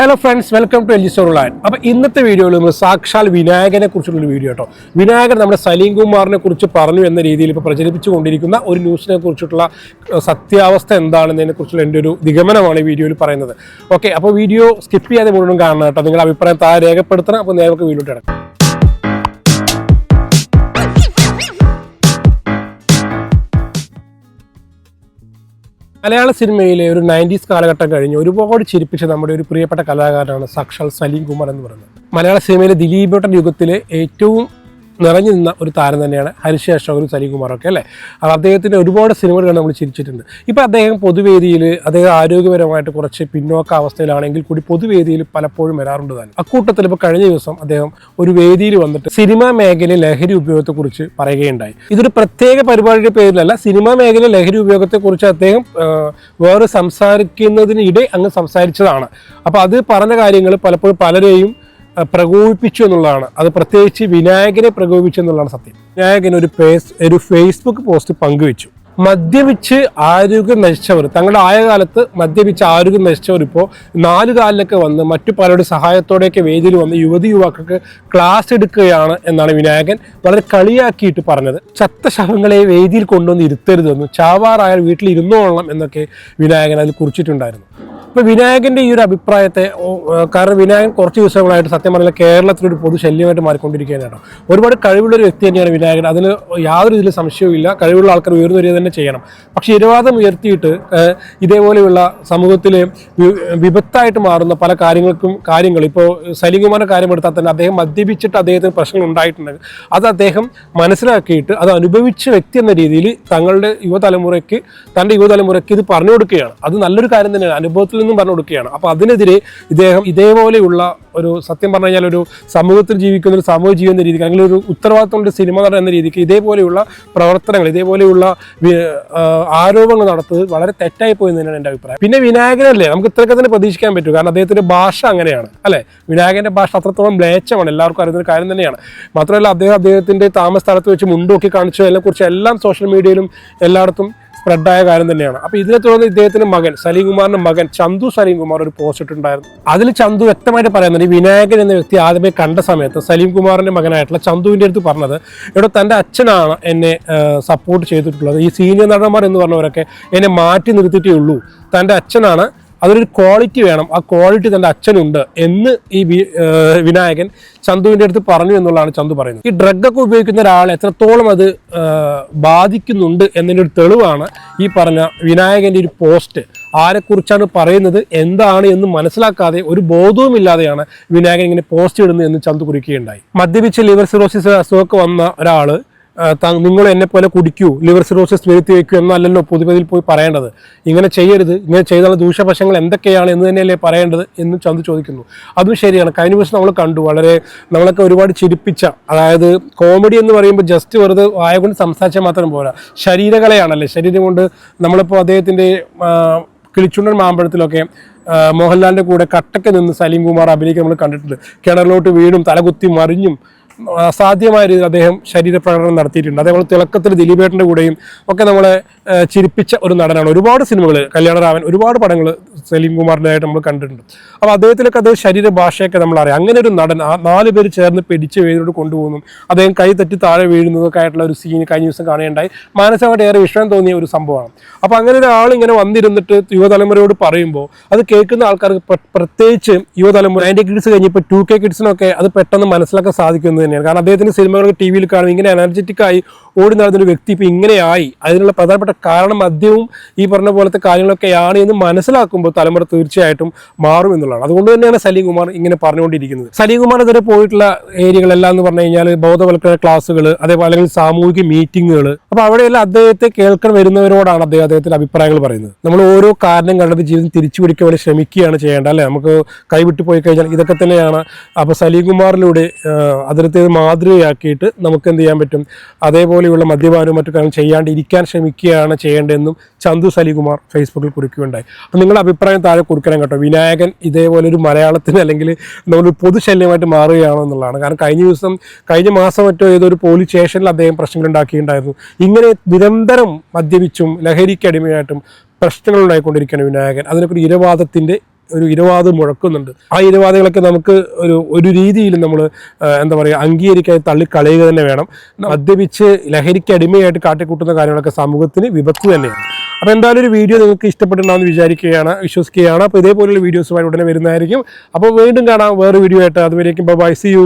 Hello friends welcome to LG land അപ്പോൾ ഇന്നത്തെ വീഡിയോയിൽ നമ്മൾ സാക്ഷാൽ വിനായകനെ കുറിച്ചുള്ള ഒരു വീഡിയോ കേട്ടോ. വിനായകൻ നമ്മുടെ സലീം കുമാറിനെ കുറിച്ച് പറഞ്ഞു എന്ന രീതിയിൽ ഇപ്പോൾ പ്രചരിപ്പിച്ചുകൊണ്ടിരിക്കുന്ന ഒരു ന്യൂസിനെ കുറിച്ചിട്ടുള്ള സത്യാവസ്ഥ എന്താണെന്നതിനെ കുറിച്ചുള്ള എന്റെ ഒരു നിഗമനമാണ് ഈ വീഡിയോയിൽ പറയുന്നത്. ഓക്കെ അപ്പോൾ വീഡിയോ സ്കിപ്പ് ചെയ്യാതെ മുഴുവൻ കാണണം കേട്ടോ. നിങ്ങളുടെ അഭിപ്രായം താഴെ രേഖപ്പെടുത്തണം. അപ്പോൾ നേരൊക്കെ വീഡിയോ കിടക്കാം. മലയാള സിനിമയിലെ ഒരു നയന്റീസ് കാലഘട്ടം കഴിഞ്ഞ് ഒരുപാട് ചിരിപ്പിച്ച നമ്മുടെ ഒരു പ്രിയപ്പെട്ട കലാകാരനാണ് സാക്ഷാൽ സലീം കുമാർ എന്ന് പറയുന്നത്. മലയാള സിനിമയിലെ ദിലീപേട്ടൻ യുഗത്തിലെ ഏറ്റവും നിറഞ്ഞു നിന്ന ഒരു താരം തന്നെയാണ് ഹരിഷ അശോകനും സലീം കുമാറൊക്കെ അല്ലേ? അത് അദ്ദേഹത്തിന്റെ ഒരുപാട് സിനിമകൾ കണ്ട് നമ്മൾ ചിരിച്ചിട്ടുണ്ട്. ഇപ്പോൾ അദ്ദേഹം പൊതുവേദിയിൽ അദ്ദേഹം ആരോഗ്യപരമായിട്ട് കുറച്ച് പിന്നോക്ക അവസ്ഥയിലാണെങ്കിൽ കൂടി പൊതുവേദിയിൽ പലപ്പോഴും വരാറുണ്ട് തന്നെ അക്കൂട്ടത്തിൽ ഇപ്പോൾ കഴിഞ്ഞ ദിവസം അദ്ദേഹം ഒരു വേദിയിൽ വന്നിട്ട് സിനിമാ മേഖലയിൽ ലഹരി ഉപയോഗത്തെക്കുറിച്ച് പറയുകയുണ്ടായി. ഇതൊരു പ്രത്യേക പരിപാടിയുടെ പേരിലല്ല സിനിമാ മേഖല ലഹരി ഉപയോഗത്തെക്കുറിച്ച് അദ്ദേഹം വേറെ സംസാരിക്കുന്നതിനിടെ അങ്ങ് സംസാരിച്ചതാണ്. അപ്പോൾ അത് പറഞ്ഞ കാര്യങ്ങൾ പലപ്പോഴും പലരെയും പ്രകോപിപ്പിച്ചു എന്നുള്ളതാണ്. അത് പ്രത്യേകിച്ച് വിനായകനെ പ്രകോപിപ്പിച്ചു എന്നുള്ളതാണ് സത്യം. വിനായകൻ ഒരു പേസ് ഒരു ഫേസ്ബുക്ക് പോസ്റ്റ് പങ്കുവച്ചു. മദ്യപിച്ച് ആരോഗ്യം നശിച്ചവർ തങ്ങളുടെ ആയ കാലത്ത് മദ്യപിച്ച് ആരോഗ്യം നശിച്ചവർ ഇപ്പോൾ നാല് കാലിലൊക്കെ വന്ന് മറ്റു പലരുടെ സഹായത്തോടെയൊക്കെ വേദിയിൽ വന്ന് യുവതി യുവാക്കൾക്ക് ക്ലാസ് എടുക്കുകയാണ് എന്നാണ് വിനായകൻ വളരെ കളിയാക്കിയിട്ട് പറഞ്ഞത്. ചത്ത ശവങ്ങളെ വേദിയിൽ കൊണ്ടുവന്ന് ഇരുത്തരുതെന്നും ചാവാറായാൽ വീട്ടിൽ ഇരുന്നോളണം എന്നൊക്കെ വിനായകൻ അതിൽ കുറിച്ചിട്ടുണ്ടായിരുന്നു. ഇപ്പൊ വിനായകന്റെ ഈ ഒരു അഭിപ്രായത്തെ കാരണം വിനായകൻ കുറച്ച് ദിവസങ്ങളായിട്ട് സത്യം പറഞ്ഞാൽ കേരളത്തിലൊരു പൊതു ശല്യമായിട്ട് മാറിക്കൊണ്ടിരിക്കുകയാണ് കേട്ടോ. ഒരുപാട് കഴിവുള്ള ഒരു വ്യക്തി തന്നെയാണ് വിനായകൻ. അതിന് യാതൊരു ഇതിലും സംശയവും ഇല്ല. കഴിവുള്ള ആൾക്കാർ ഉയർന്നു വരിക തന്നെ ചെയ്യണം. പക്ഷെ ഇരുവാദം ഉയർത്തിയിട്ട് ഇതേപോലെയുള്ള സമൂഹത്തിലെ വിപത്തായിട്ട് മാറുന്ന പല കാര്യങ്ങൾക്കും കാര്യങ്ങൾ ഇപ്പോൾ സലീംകുമാറിന്റെ കാര്യം എടുത്താൽ തന്നെ അദ്ദേഹം മദ്യപിച്ചിട്ട് അദ്ദേഹത്തിന് പ്രശ്നങ്ങൾ ഉണ്ടായിട്ടുണ്ട്. അത് അദ്ദേഹം മനസ്സിലാക്കിയിട്ട് അത് അനുഭവിച്ച വ്യക്തി എന്ന രീതിയിൽ തങ്ങളുടെ യുവതലമുറയ്ക്ക് തന്റെ യുവതലമുറയ്ക്ക് ഇത് പറഞ്ഞു കൊടുക്കുകയാണ്. അത് നല്ലൊരു കാര്യം തന്നെയാണ്. അനുഭവത്തിൽ നിന്നും പറഞ്ഞു കൊടുക്കുകയാണ്. അപ്പോൾ അതിനെതിരെ ഇദ്ദേഹം ഇതേപോലെയുള്ള ഒരു സത്യം പറഞ്ഞു കഴിഞ്ഞാൽ ഒരു സമൂഹത്തിൽ ജീവിക്കുന്ന ഒരു സാമൂഹ്യ ജീവിക്കുന്ന രീതിക്ക് അല്ലെങ്കിൽ ഒരു ഉത്തരവാദിത്തമുള്ള സിനിമ നടൻ എന്ന രീതിക്ക് ഇതേപോലെയുള്ള പ്രവർത്തനങ്ങൾ ഇതേപോലെയുള്ള ആരോപണങ്ങൾ നടത്തുന്നത് വളരെ തെറ്റായി പോയി തന്നെയാണ് എന്റെ അഭിപ്രായം. പിന്നെ വിനായകനല്ലേ നമുക്ക് ഇത്രയൊക്കെ തന്നെ പ്രതീക്ഷിക്കാൻ പറ്റും. കാരണം അദ്ദേഹത്തിന്റെ ഭാഷ അങ്ങനെയാണ് അല്ലേ? വിനായകന്റെ ഭാഷ അത്രത്തോളം മ്ലേച്ഛമാണ്. എല്ലാവർക്കും അറിയുന്ന ഒരു കാര്യം തന്നെയാണ്. മാത്രമല്ല അദ്ദേഹം അദ്ദേഹത്തിന്റെ താമസ സ്ഥലത്ത് വെച്ച് മുണ്ടോക്കി കാണിച്ചു അതിനെക്കുറിച്ച് എല്ലാം സോഷ്യൽ മീഡിയയിലും എല്ലായിടത്തും സ്പ്രെഡായ കാര്യം തന്നെയാണ്. അപ്പൊ ഇതിനെ തുടർന്ന് ഇദ്ദേഹത്തിന്റെ മകൻ സലീം കുമാറിന്റെ മകൻ ചന്തു സലീം കുമാർ ഒരു പോസ്റ്റ് ഇട്ടുണ്ടായിരുന്നു അതിൽ ചന്തു വ്യക്തമായിട്ട് പറയുന്നത് ഈ വിനായകൻ എന്ന വ്യക്തി ആദ്യമേ കണ്ട സമയത്ത് സലീം കുമാറിന്റെ മകനായിട്ടുള്ള ചന്തുവിന്റെ അടുത്ത് പറഞ്ഞത് ഇവിടെ തന്റെ അച്ഛനാണ് എന്നെ സപ്പോർട്ട് ചെയ്തിട്ടുള്ളത്. ഈ സീനിയർ നടന്മാർ എന്ന് പറഞ്ഞവരൊക്കെ എന്നെ മാറ്റി നിർത്തിയിട്ടേ ഉള്ളൂ. തന്റെ അച്ഛനാണ് അതൊരു ക്വാളിറ്റി വേണം. ആ ക്വാളിറ്റി തന്റെ അച്ഛനുണ്ട് എന്ന് ഈ വിനായകൻ ചന്തുവിന്റെ അടുത്ത് പറഞ്ഞു എന്നുള്ളതാണ് ചന്തു പറയുന്നത്. ഈ ഡ്രഗൊക്കെ ഉപയോഗിക്കുന്ന ഒരാൾ എത്രത്തോളം അത് ബാധിക്കുന്നുണ്ട് എന്നതിന്റെ ഒരു തെളിവാണ് ഈ പറഞ്ഞ വിനായകന്റെ ഒരു പോസ്റ്റ് ആരെക്കുറിച്ചാണ് പറയുന്നത് എന്താണ് എന്ന് മനസ്സിലാക്കാതെ ഒരു ബോധവുമില്ലാതെയാണ് വിനായകൻ ഇങ്ങനെ പോസ്റ്റ് ഇടുന്നത് എന്ന് ചന്തു കുറിക്കുകയുണ്ടായി. മദ്യപിച്ച് ലിവർ സിറോസിസ് അസുഖമൊക്കെ വന്ന ഒരാൾ നിങ്ങൾ എന്നെ പോലെ കുടിക്കൂ ലിവർ സിറോസിസ് വരുത്തി വയ്ക്കൂ എന്നല്ലല്ലോ പൊതുവതിൽ പോയി പറയേണ്ടത്. ഇങ്ങനെ ചെയ്യരുത്. ഇങ്ങനെ ചെയ്താൽ ദൂഷ്യവശങ്ങൾ എന്തൊക്കെയാണ് എന്ന് തന്നെയല്ലേ പറയേണ്ടത് എന്ന് ചന്ദ് ചോദിക്കുന്നു. അതും ശരിയാണ്. കഴിഞ്ഞ ദിവസം നമ്മൾ കണ്ടു. വളരെ നമ്മളൊക്കെ ഒരുപാട് ചിരിപ്പിച്ച അതായത് കോമഡി എന്ന് പറയുമ്പോൾ ജസ്റ്റ് വെറുതെ വായ കൊണ്ട് സംസാരിച്ചാൽ മാത്രം പോരാ. ശരീരകലയാണല്ലേ. ശരീരം കൊണ്ട് നമ്മളിപ്പോൾ അദ്ദേഹത്തിന്റെ കിളിച്ചുണ്ടൻ മാമ്പഴത്തിലൊക്കെ മോഹൻലാലിന്റെ കൂടെ കട്ടക്ക് നിന്ന് സലീം കുമാർ അഭിനയിക്കാൻ നമ്മൾ കണ്ടിട്ടുണ്ട്. കിണറിലോട്ട് വീണും തലകുത്തി മറിഞ്ഞും അസാധ്യമായ രീതിയിൽ അദ്ദേഹം ശരീരപ്രകടനം നടത്തിയിട്ടുണ്ട്. അതേപോലെ തിളക്കത്തിൽ ദിലീപേട്ടന്റെ കൂടെയും ഒക്കെ നമ്മളെ ചിരിപ്പിച്ച ഒരു നടനാണ്. ഒരുപാട് സിനിമകൾ കല്യാണരാമൻ ഒരുപാട് പടങ്ങൾ സലീം കുമാറിന്റെതായിട്ട് നമ്മൾ കണ്ടിട്ടുണ്ട്. അപ്പോൾ അദ്ദേഹത്തിലൊക്കെ അത് ശരീരഭാഷയൊക്കെ നമ്മൾ അറിയാം അങ്ങനെ ഒരു നടൻ ആ നാല് പേര് ചേർന്ന് പിടിച്ച് വേദിയോട് കൊണ്ടുപോകുന്നു. അദ്ദേഹം കൈ തെറ്റി താഴെ വീഴുന്നതൊക്കെ ആയിട്ടുള്ള ഒരു സീൻ കഴിഞ്ഞ ദിവസം കാണുകയുണ്ടായി. മാനസികമായിട്ട് ഏറെ വിഷയം തോന്നിയ ഒരു സംഭവമാണ്. അപ്പോൾ അങ്ങനെ ഒരാൾ ഇങ്ങനെ വന്നിരുന്നിട്ട് യുവതലമുറയോട് പറയുമ്പോൾ അത് കേൾക്കുന്ന ആൾക്കാർക്ക് പ്രത്യേകിച്ച് യുവതലമുറ നയന്റി കിഡ്സ് കഴിഞ്ഞപ്പോൾ ടു കെ കിഡ്സിനൊക്കെ അത് പെട്ടെന്ന് മനസ്സിലാക്കാൻ സാധിക്കുന്നത് തന്നെയാണ്. കാരണം അദ്ദേഹത്തിന്റെ സിനിമകളൊക്കെ ടി വിയിൽ കാണും. ഇങ്ങനെ എനർജറ്റിക് ആയി ഓടി നടന്നൊരു വ്യക്തി ഇപ്പോൾ ഇങ്ങനെയായി അതിനുള്ള പ്രധാനപ്പെട്ട കാരണം മദ്യവും ഈ പറഞ്ഞ പോലത്തെ കാര്യങ്ങളൊക്കെയാണ് എന്ന് മനസ്സിലാക്കുമ്പോൾ തലമുറ തീർച്ചയായിട്ടും മാറും എന്നുള്ളതാണ്. അതുകൊണ്ട് തന്നെയാണ് സലീം കുമാർ ഇങ്ങനെ പറഞ്ഞുകൊണ്ടിരിക്കുന്നത്. സലീം കുമാർ ഇതുവരെ പോയിട്ടുള്ള ഏരിയകളെല്ലാം എന്ന് പറഞ്ഞു കഴിഞ്ഞാൽ ബോധവൽക്കരണ ക്ലാസ്സുകൾ അതേപോലെ അല്ലെങ്കിൽ സാമൂഹിക മീറ്റിങ്ങുകൾ അപ്പോൾ അവിടെയെല്ലാം അദ്ദേഹത്തെ കേൾക്കാൻ വരുന്നവരോടാണ് അദ്ദേഹം അദ്ദേഹത്തിന്റെ അഭിപ്രായങ്ങൾ പറയുന്നത്. നമ്മൾ ഓരോ കാരണം കണ്ടത് ജീവിതം തിരിച്ചു പിടിക്കാൻ വേണ്ടി ശ്രമിക്കുകയാണ് ചെയ്യേണ്ടത് അല്ലേ? നമുക്ക് കൈവിട്ടു പോയി കഴിഞ്ഞാൽ ഇതൊക്കെ തന്നെയാണ്. അപ്പോൾ സലീം കുമാറിലൂടെ അതിലത്തെ മാതൃകയാക്കിയിട്ട് നമുക്ക് എന്ത് ചെയ്യാൻ പറ്റും? അതേപോലെയുള്ള മദ്യപാനവും മറ്റു കാര്യങ്ങൾ ചെയ്യാണ്ടിരിക്കാൻ ശ്രമിക്കുകയാണ് ചെയ്യേണ്ടതെന്നും ചന്തു സലികുമാർ ഫേസ്ബുക്കിൽ കുറിക്കുകയുണ്ടായി. അപ്പം നിങ്ങളുടെ അഭിപ്രായം താഴെ കുറിക്കണം കേട്ടോ. വിനായകൻ ഇതേപോലെ ഒരു മലയാളത്തിന് അല്ലെങ്കിൽ നമ്മളൊരു പൊതുശല്യമായിട്ട് മാറുകയാണോ എന്നുള്ളതാണ്. കാരണം കഴിഞ്ഞ ദിവസം കഴിഞ്ഞ മാസം മറ്റോ ഏതൊരു പോലീസ് സ്റ്റേഷനിൽ അദ്ദേഹം പ്രശ്നങ്ങൾ ഉണ്ടാക്കിയിട്ടുണ്ടായിരുന്നു. ഇങ്ങനെ നിരന്തരം മദ്യപിച്ചും ലഹരിക്കടിമയായിട്ടും പ്രശ്നങ്ങൾ ഉണ്ടായിക്കൊണ്ടിരിക്കുകയാണ് വിനായകൻ. അതിനൊക്കെ ഒരു ഇരവാദത്തിന്റെ ഒരു ഇരവാദം മുഴക്കുന്നുണ്ട്. ആ ഇരവാദികളൊക്കെ നമുക്ക് ഒരു ഒരു രീതിയിൽ നമ്മൾ എന്താ പറയുക അംഗീകരിക്കാതെ തള്ളിക്കളയുക തന്നെ വേണം. മദ്യപിച്ച് ലഹരിക്ക് അടിമയായിട്ട് കാട്ടിക്കൂട്ടുന്ന കാര്യങ്ങളൊക്കെ സമൂഹത്തിന് വിപത്ത് തന്നെയാണ്. അപ്പോൾ എന്തായാലും ഒരു വീഡിയോ നിങ്ങൾക്ക് ഇഷ്ടപ്പെട്ടിട്ടുണ്ടാകുമെന്ന് വിചാരിക്കുകയാണ് വിശ്വസിക്കുകയാണ്. അപ്പോൾ ഇതേപോലുള്ള വീഡിയോസുമായി ഉടനെ വരുന്നതായിരിക്കും. അപ്പോൾ വീണ്ടും കാണാം വേറെ വീഡിയോ ആയിട്ട്. അതുവരേക്കും ബൈ സി യു